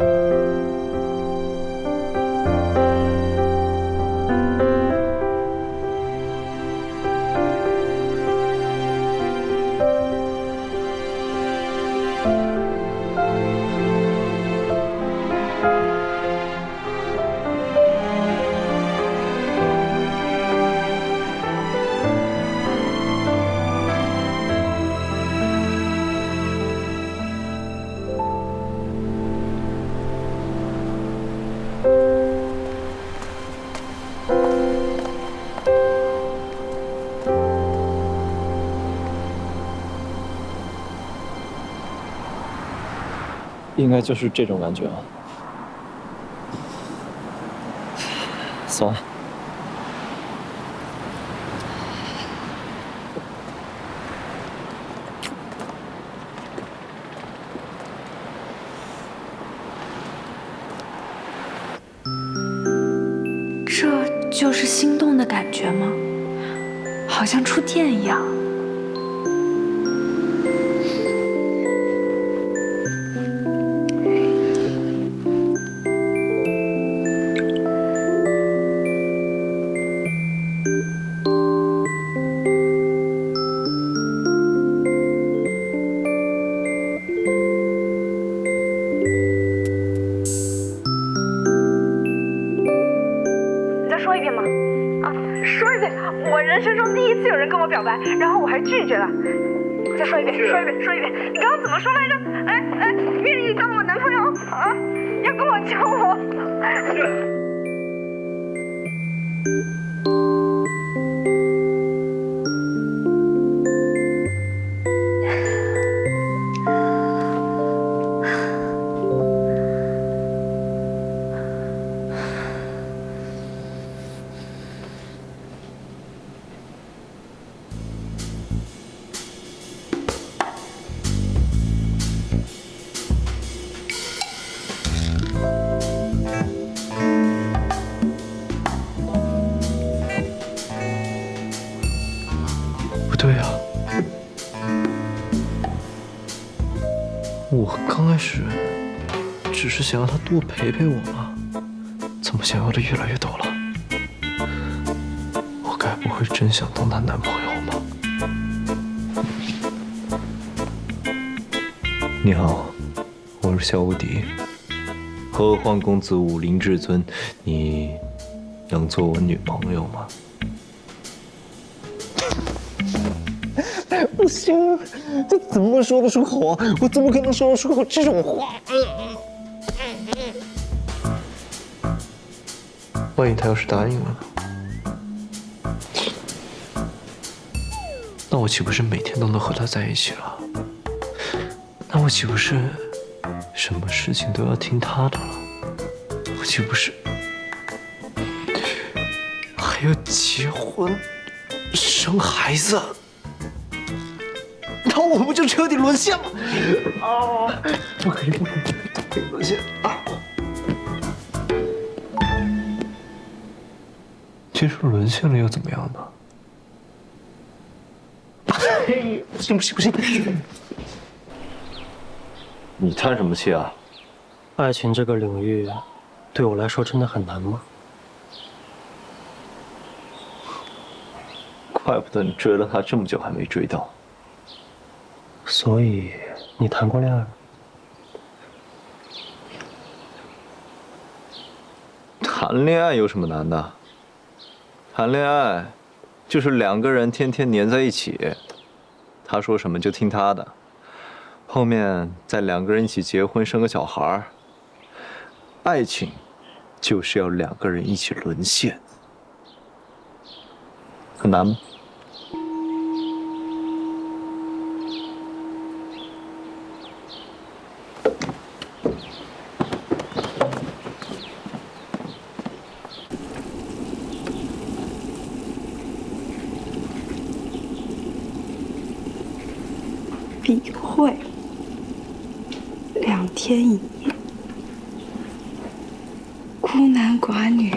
you 应该就是这种感觉啊。算了，这就是心动的感觉吗？好像触电一样。说一遍！我人生中第一次有人跟我表白，然后我还拒绝了。再说一遍，说一遍，说一遍！你刚刚怎么说来着？哎哎，愿意当我男朋友啊？要跟我交往？始只是想让他多陪陪我吗，怎么想要的越来越多了？我该不会真想当她男朋友吧？你好，我是小无敌，何欢公子武林至尊，你能做我女朋友吗？不行，这怎么说得出口啊？我怎么可能说得出口这种话？万一他要是答应了呢？那我岂不是每天都能和他在一起了？那我岂不是什么事情都要听他的了？我岂不是还要结婚、生孩子？那我不就彻底沦陷了？啊！不可以，不可以，沦陷啊！其实沦陷了又怎么样呢？哎，不行不行不行！你叹什么气啊？爱情这个领域，对我来说真的很难吗？怪不得你追了他这么久还没追到。所以你谈过恋爱？谈恋爱有什么难的？谈恋爱就是两个人天天黏在一起，他说什么就听他的，后面再两个人一起结婚生个小孩。爱情就是要两个人一起沦陷，很难吗？笔会，两天一夜，孤男寡女。